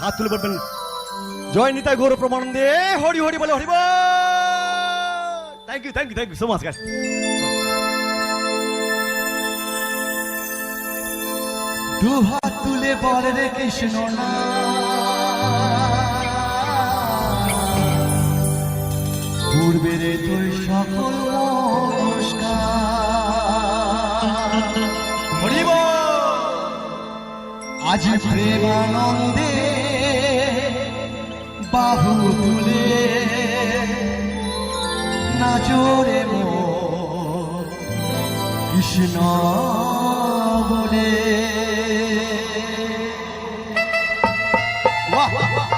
হাত তুলে বলবেন জয় নিতাই গৌর প্রমাণ দে হরি হরি বলে হরিব thank you thank you thank you so much guys দু হাত তুলে বলে রে কৃষ্ণ না। পূর্বের তুই সকল নমস্কার। আজ প্রেমানন্দে বাহু তুলে। নাচরে মো কৃষ্ণ বলে। বাহ।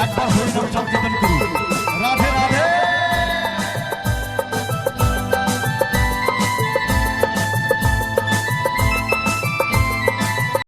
একবার সংকীর্তন করুন